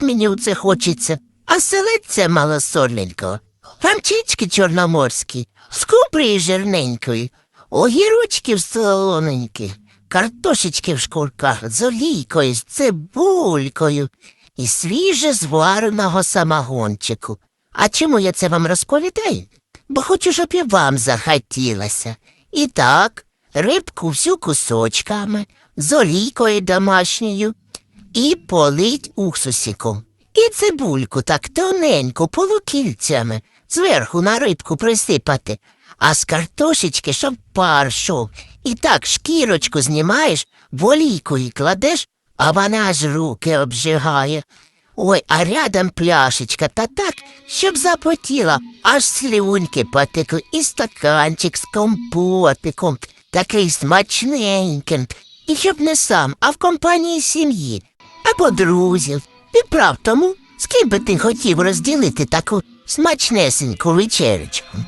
як мені оце хочеться. А селедця малосольненького, памчички чорноморські, з купрії жирненької, огірочків солоненькі, картошечки в шкурках з олійкою, з цибулькою і свіже звареного самогончику. А чому я це вам розповідаю? Бо хочу, щоб і вам захотілося. І так, рибку всю кусочками, з олійкою домашньою, і полить уксусиком. І цибульку так тоненько полукільцями зверху на рибку присипати, а з картошечки, щоб пар шов. І так шкірочку знімаєш, в олійку і кладеш, а вона аж руки обжигає. Ой, а рядом пляшечка та так, щоб запотіла, аж слюньки потекли, і стаканчик з компотиком, такий смачненьким. І щоб не сам, а в компанії сім'ї або друзів. І прав тому, з ким би ти хотів розділити таку смачнесеньку вечеречку.